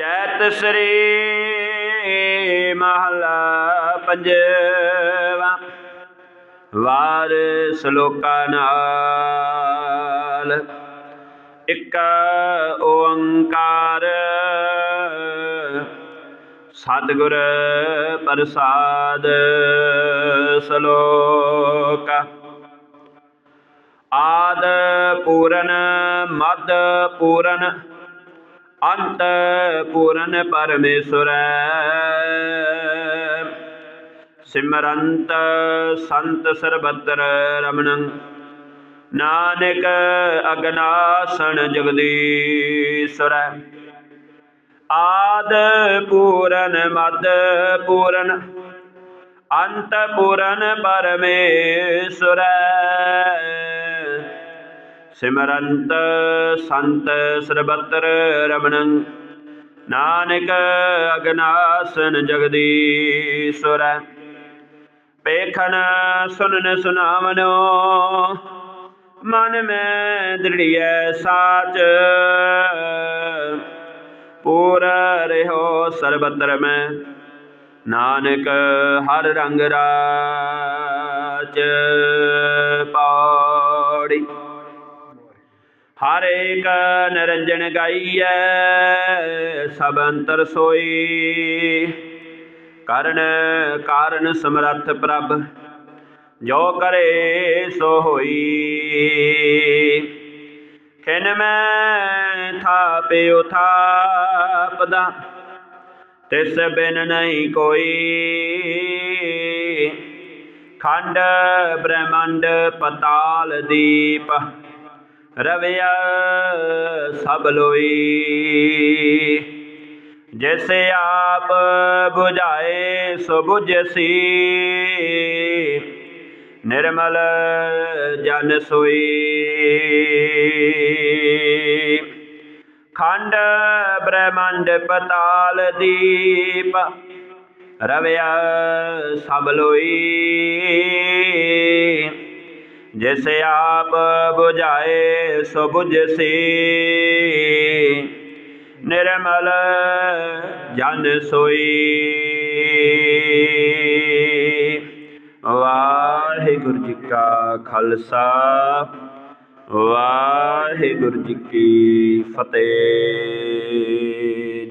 ਚੈਤ ਸ੍ਰੀ ਮਹਲਾ ਪੰਜਵਾ। ਵਾਰ ਸ਼ਲੋਕਾ ਨਾਲ ਇੱਕ ਓੰਕਾਰ। ਸਤਿਗੁਰ ਪ੍ਰਸਾਦ ਸ਼ਲੋਕ। ਆਦ ਪੂਰਨ, ਮਦ ਪੂਰਨ ਅੰਤ ਪੂਰਨ ਪਰਮੇਸ਼ਰ ਸਿਮਰੰਤ ਸੰਤ ਸਰਬਤਰ ਰਮਣੰ। ਨਾਨਕ ਅਗਨਾਸਣ ਜਗਦੀਸ਼ਰ ਆਦ ਪੂਰਨ, ਮਦ ਪੂਰਨ, ਅੰਤ ਪੂਰਨ ਪਰਮੇਸ਼ਰ ਸਿਮਰੰਤ ਸੰਤ ਸਰਬਤਰ ਰਮਣੰ। ਨਾਨਕ ਅਗਨਾਸਨ ਜਗਦੀਸ਼ਵਰ। ਪੇਖਨ ਸੁਨਨ ਸੁਨਾਵਨੋ। ਮਨ ਮੈਂ ਦ੍ਰਿੜੀਐ ਸਾਚ। ਪੂਰ ਰਹਿਓ ਸਰਬਤਰ ਮੈਂ। ਨਾਨਕ ਹਰ ਰੰਗ ਰਾਚ ਪੌੜੀ। ਹਰ ਏਕ ਨਿਰੰਜਨ ਗਾਈਐ, ਸਭ ਅੰਤਰ ਸੋਈ। ਕਰਨ ਕਾਰਨ ਸਮਰੱਥ ਪ੍ਰਭ, ਜੋ ਕਰੇ ਸੋ ਹੋਈ। ਖਿਨ ਮੈਂ ਥਾਪਿਓ ਥਾਪਦਾ, ਤਿਸ ਬਿਨ ਨਹੀਂ ਕੋਈ। ਖੰਡ ਬ੍ਰਹਮੰਡ ਪਤਾਲ ਦੀਪ ਰਵਿਆ ਸਭ ਲੋਈ। ਜੈਸੇ ਆਪ 부ਝਾਏ ਸੋ 부ਝਸੀ ਨਿਰਮਲ ਜਨ ਸੋਈ। ਖੰਡ ਬ੍ਰਹਮੰਡ ਪਤਾਲ ਦੀਪ, ਰਵਿਆ ਸਭ ਲੋਈ। ਜਿਸ ਆਪ 부ਝਾਏ ਸੋ 부ਝਸੀ ਨਿਰਮਲ ਜਨ ਸੋਈ। ਵਾਹਿਗੁਰੂ ਜੀ ਕਾ ਖਾਲਸਾ, ਵਾਹਿਗੁਰੂ ਜੀ ਕੀ ਫਤਿਹ।